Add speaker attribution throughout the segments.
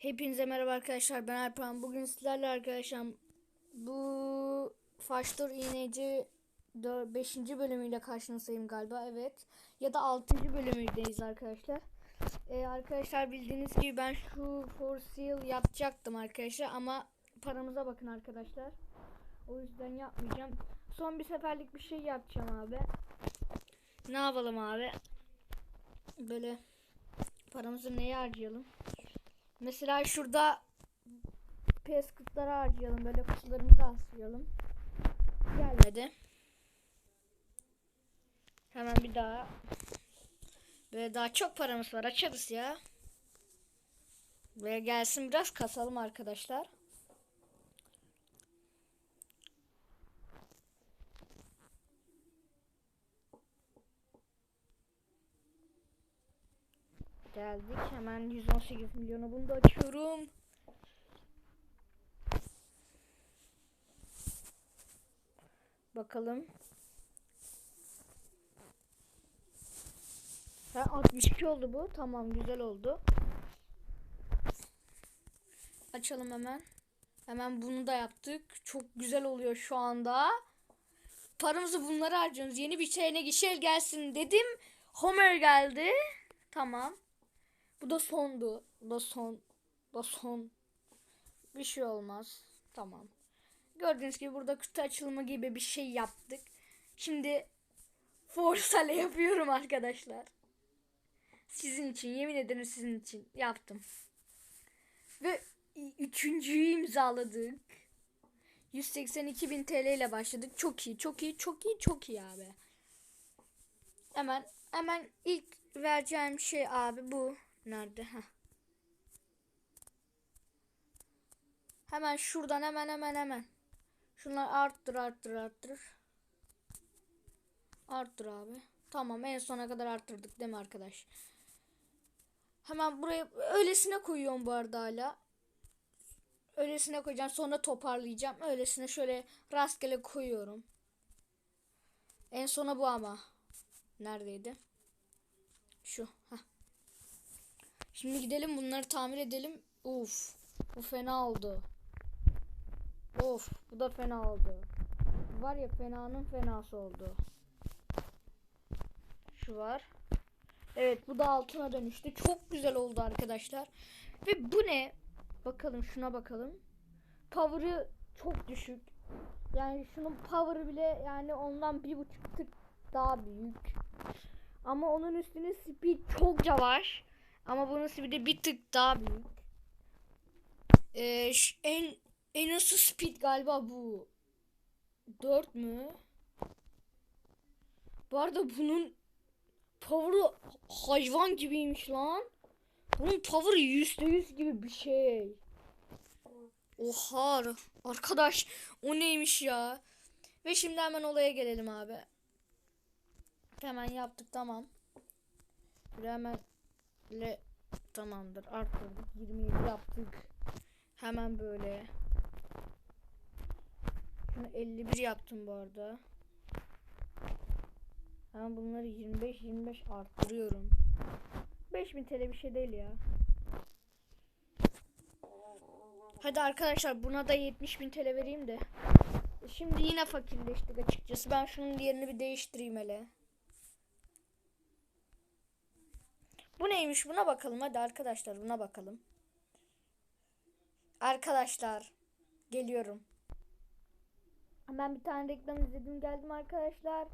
Speaker 1: Hepinize merhaba arkadaşlar ben Alpan bugün sizlerle arkadaşlar bu Faştor İğneci 5. bölümüyle karşınızdayım galiba evet. Ya da 6. bölümündeyiz arkadaşlar. Ee, arkadaşlar bildiğiniz gibi ben şu for sale yapacaktım arkadaşlar ama paramıza bakın arkadaşlar. O yüzden yapmayacağım. Son bir seferlik bir şey yapacağım abi. Ne yapalım abi? Böyle paramızı neye harcayalım Mesela şurada PS kutları harcayalım. Böyle kutularımızı aslayalım. Gelmedi. Hemen bir daha. Böyle daha çok paramız var. Açarız ya. Ve gelsin biraz kasalım arkadaşlar. Geldik. Hemen 118 milyonu bunu da açıyorum. Bakalım. Ha 62 oldu bu. Tamam güzel oldu. Açalım hemen. Hemen bunu da yaptık. Çok güzel oluyor şu anda. Paramızı bunlara harcıyoruz. Yeni bir şeyine gişel gelsin dedim. Homer geldi. Tamam. Bu da sondu. Bu da son. Bu da son. Bir şey olmaz. Tamam. Gördüğünüz gibi burada kutu açılımı gibi bir şey yaptık. Şimdi Forsale yapıyorum arkadaşlar. Sizin için yemin ederim sizin için yaptım. Ve üçüncüyü imzaladık. 182 bin TL ile başladık. Çok iyi, çok iyi, çok iyi, çok iyi abi. Hemen, hemen ilk vereceğim şey abi bu. Nerede? Heh. Hemen şuradan hemen hemen hemen. Şunlar arttır arttır arttır. Arttır abi. Tamam en sona kadar arttırdık değil mi arkadaş? Hemen buraya öylesine koyuyorum bu arada hala. Öylesine koyacağım sonra toparlayacağım. Öylesine şöyle rastgele koyuyorum. En sona bu ama. Neredeydi? Şu. Şimdi gidelim bunları tamir edelim. Uf. Bu fena oldu. Of. Bu da fena oldu. Var ya fenanın fenası oldu. Şu var. Evet bu da altına dönüştü. Çok güzel oldu arkadaşlar. Ve bu ne? Bakalım şuna bakalım. Power'ı çok düşük. Yani şunun power'ı bile yani ondan bir buçuk tık daha büyük. Ama onun üstüne speed çok yavaş. Ama bunun speed'i bir tık daha büyük. Ee, en en hızlı speed galiba bu. 4 mü? Bu arada bunun power'ı hayvan gibiymiş lan. Bunun power'ı %100 gibi bir şey. Oha arkadaş o neymiş ya. Ve şimdi hemen olaya gelelim abi. Hemen yaptık tamam. Böyle hemen le tamamdır arttırdık 27 yaptık. Hemen böyle. Şunu 51 yaptım bu arada. Hemen bunları 25 25 arttırıyorum. 5000 TL bir şey değil ya. Hadi arkadaşlar buna da 70 bin TL vereyim de. Şimdi yine fakirleştik açıkçası. Ben şunun yerini bir değiştireyim hele. Bu neymiş buna bakalım hadi arkadaşlar buna bakalım. Arkadaşlar geliyorum. Ben bir tane reklam izledim geldim arkadaşlar.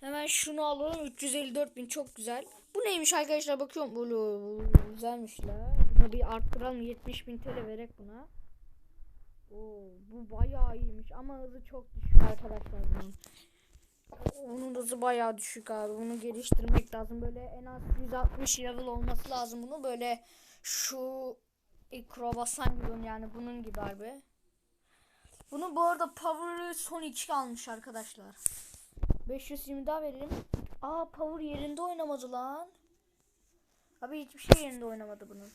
Speaker 1: Hemen şunu alalım 354 bin çok güzel. Bu neymiş arkadaşlar bakıyorum. Ulu, güzelmiş la. Bunu bir arttıralım 70 bin TL verek buna. Oo, bu bayağı iyiymiş ama hızı çok düşük arkadaşlar bunun. Onun hızı bayağı düşük abi. Bunu geliştirmek lazım. Böyle en az 160 level olması lazım bunu. Böyle şu ikrobasan gibi yani bunun gibi abi. Bunu bu arada power'ı son 2 almış arkadaşlar. 520 daha verelim. Aa power yerinde oynamadı lan. Abi hiçbir şey yerinde oynamadı bunun.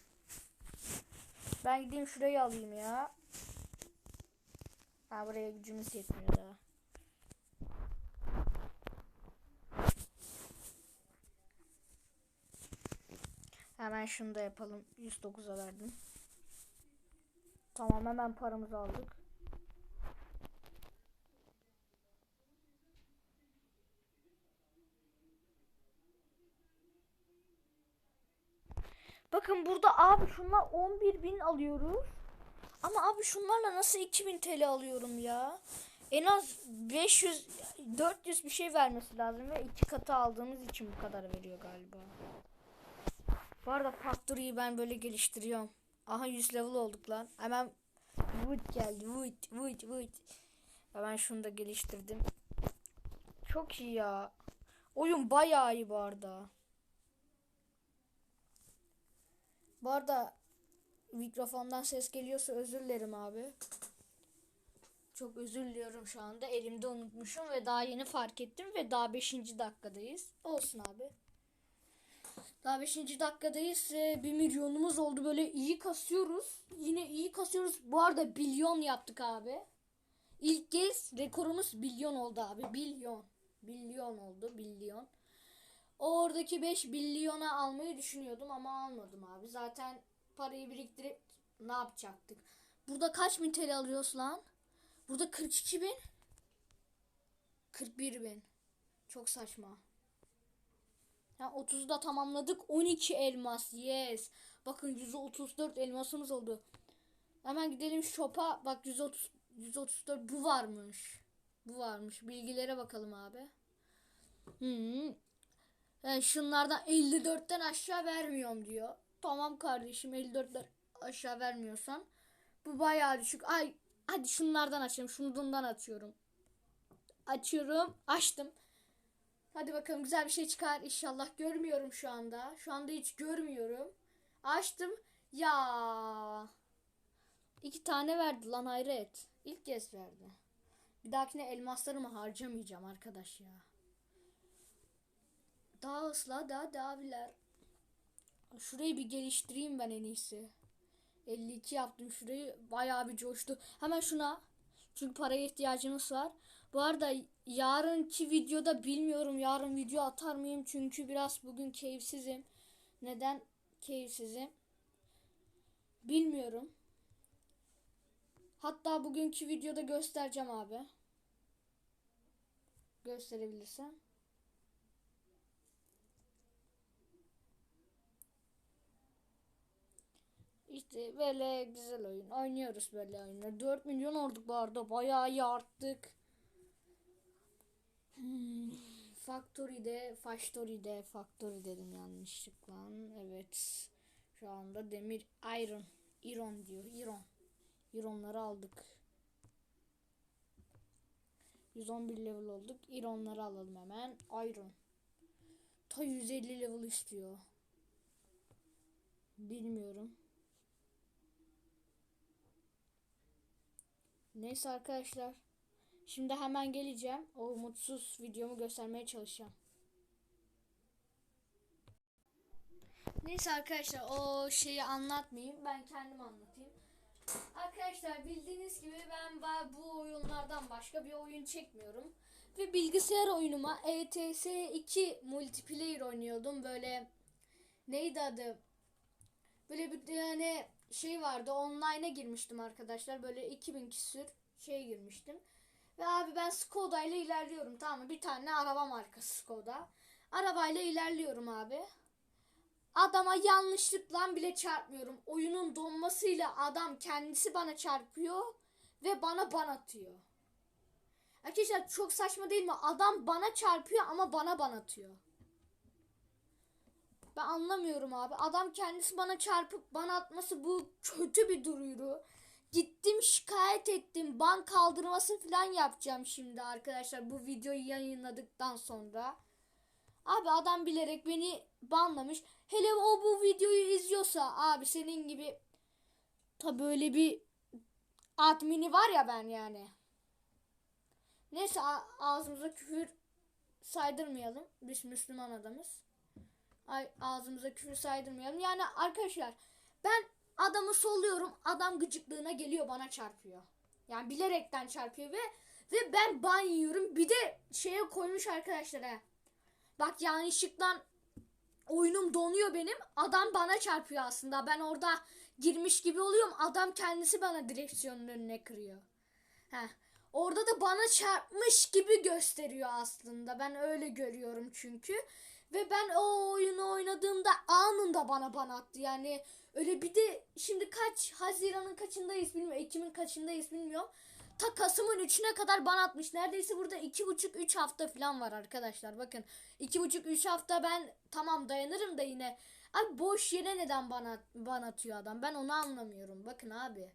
Speaker 1: Ben gideyim şurayı alayım ya. Ha buraya gücümüz yetmiyor daha. Hemen şunu da yapalım. 109'a verdim. Tamam hemen paramızı aldık. Bakın burada abi şunlar 11 bin alıyoruz. Ama abi şunlarla nasıl 2000 TL alıyorum ya? En az 500 400 bir şey vermesi lazım ve iki katı aldığımız için bu kadar veriyor galiba. Bu arada Factory'yi ben böyle geliştiriyorum. Aha 100 level olduk lan. Hemen Wood geldi. Wood, Wood, Wood. Hemen şunu da geliştirdim. Çok iyi ya. Oyun bayağı iyi bu arada. Bu arada mikrofondan ses geliyorsa özür dilerim abi. Çok özür diliyorum şu anda. Elimde unutmuşum ve daha yeni fark ettim ve daha 5. dakikadayız. Olsun abi. Daha 5. dakikadayız. Ee, bir milyonumuz oldu. Böyle iyi kasıyoruz. Yine iyi kasıyoruz. Bu arada bilyon yaptık abi. İlk kez rekorumuz bilyon oldu abi. Bilyon. Bilyon oldu. Bilyon. Oradaki 5 milyona almayı düşünüyordum ama almadım abi. Zaten parayı biriktirip ne yapacaktık? Burada kaç bin TL alıyoruz lan? Burada 42 bin. 41 bin. Çok saçma. Ha 30'u da tamamladık. 12 elmas. Yes. Bakın 134 elmasımız oldu. Hemen gidelim shop'a. Bak 130 134 bu varmış. Bu varmış. Bilgilere bakalım abi. Hmm. Yani şunlardan 54'ten aşağı vermiyorum diyor. Tamam kardeşim 54'ten aşağı vermiyorsan. Bu bayağı düşük. Ay hadi şunlardan açayım. Şundan atıyorum. Açıyorum. Açtım. Hadi bakalım güzel bir şey çıkar inşallah. Görmüyorum şu anda. Şu anda hiç görmüyorum. Açtım. Ya. İki tane verdi lan hayret. İlk kez verdi. Bir dahakine elmaslarımı harcamayacağım arkadaş ya. Daha ısla daha daviler. Şurayı bir geliştireyim ben en iyisi. 52 yaptım şurayı bayağı bir coştu. Hemen şuna. Çünkü paraya ihtiyacımız var. Bu arada yarınki videoda bilmiyorum yarın video atar mıyım çünkü biraz bugün keyifsizim. Neden keyifsizim? Bilmiyorum. Hatta bugünkü videoda göstereceğim abi. Gösterebilirsem. İşte böyle güzel oyun. Oynuyoruz böyle oyunları. 4 milyon olduk bu arada. Bayağı iyi arttık. Hmm. Factory'de, Factory'de, Factory dedim yanlışlıkla. Evet. Şu anda demir iron. Iron diyor. Iron. Iron'ları aldık. 111 level olduk. Iron'ları alalım hemen. Iron. Ta 150 level istiyor. Bilmiyorum. Neyse arkadaşlar. Şimdi hemen geleceğim. O mutsuz videomu göstermeye çalışacağım. Neyse arkadaşlar o şeyi anlatmayayım. Ben kendim anlatayım. Arkadaşlar bildiğiniz gibi ben bu oyunlardan başka bir oyun çekmiyorum. Ve bilgisayar oyunuma ETS 2 multiplayer oynuyordum. Böyle neydi adı? Böyle bir tane şey vardı. Online'a girmiştim arkadaşlar. Böyle 2000 küsür şey girmiştim. Ve abi ben Skoda ile ilerliyorum tamam mı? Bir tane araba markası Skoda. Arabayla ilerliyorum abi. Adama yanlışlıkla bile çarpmıyorum. Oyunun donmasıyla adam kendisi bana çarpıyor ve bana ban atıyor. Arkadaşlar çok saçma değil mi? Adam bana çarpıyor ama bana ban atıyor. Ben anlamıyorum abi. Adam kendisi bana çarpıp bana atması bu kötü bir duyuru. Gittim şikayet ettim. Ban kaldırması falan yapacağım şimdi arkadaşlar bu videoyu yayınladıktan sonra. Abi adam bilerek beni banlamış. Hele o bu videoyu izliyorsa abi senin gibi tabi böyle bir admini var ya ben yani. Neyse ağzımıza küfür saydırmayalım. Biz Müslüman adamız. Ay ağzımıza küfür saydırmayalım. Yani arkadaşlar ben adamı solluyorum. Adam gıcıklığına geliyor bana çarpıyor. Yani bilerekten çarpıyor ve ve ben ban yiyorum. Bir de şeye koymuş arkadaşlar he. Bak yanlışlıkla oyunum donuyor benim. Adam bana çarpıyor aslında. Ben orada girmiş gibi oluyorum. Adam kendisi bana direksiyonun önüne kırıyor. Heh. Orada da bana çarpmış gibi gösteriyor aslında. Ben öyle görüyorum çünkü. Ve ben o oyunu oynadığımda anında bana ban attı. Yani öyle bir de şimdi kaç Haziran'ın kaçındayız bilmiyorum. Ekim'in kaçındayız bilmiyorum. Ta Kasım'ın 3'üne kadar ban atmış. Neredeyse burada 2,5-3 hafta falan var arkadaşlar. Bakın 2,5-3 hafta ben tamam dayanırım da yine. Abi boş yere neden bana ban atıyor adam? Ben onu anlamıyorum. Bakın abi.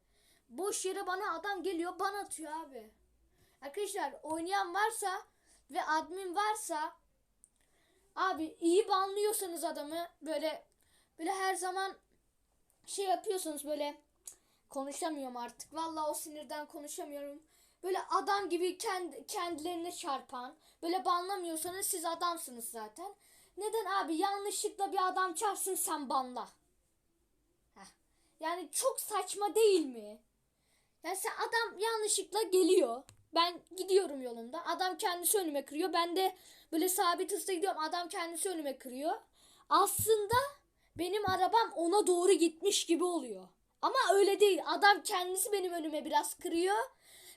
Speaker 1: Boş yere bana adam geliyor ban atıyor abi. Arkadaşlar oynayan varsa ve admin varsa abi iyi banlıyorsanız adamı böyle böyle her zaman şey yapıyorsanız böyle konuşamıyorum artık. Vallahi o sinirden konuşamıyorum. Böyle adam gibi kendi, kendilerine çarpan, böyle banlamıyorsanız siz adamsınız zaten. Neden abi yanlışlıkla bir adam çarpsın sen banla. Heh. Yani çok saçma değil mi? Yani sen adam yanlışlıkla geliyor. Ben gidiyorum yolumda. Adam kendisi önüme kırıyor. Ben de böyle sabit hızda gidiyorum. Adam kendisi önüme kırıyor. Aslında benim arabam ona doğru gitmiş gibi oluyor. Ama öyle değil. Adam kendisi benim önüme biraz kırıyor.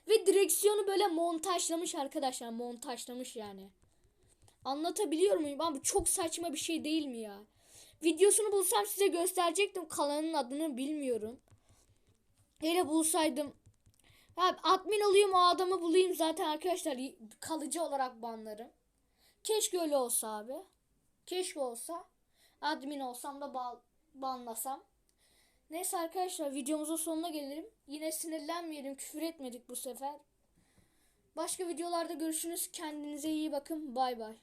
Speaker 1: Ve direksiyonu böyle montajlamış arkadaşlar. Montajlamış yani. Anlatabiliyor muyum? Abi çok saçma bir şey değil mi ya? Videosunu bulsam size gösterecektim. Kanalın adını bilmiyorum. Hele bulsaydım. Ha, admin olayım o adamı bulayım zaten arkadaşlar kalıcı olarak banlarım. Keşke öyle olsa abi. Keşke olsa. Admin olsam da ba- banlasam. Neyse arkadaşlar videomuzun sonuna gelelim. Yine sinirlenmeyelim. Küfür etmedik bu sefer. Başka videolarda görüşürüz. Kendinize iyi bakın. Bay bay.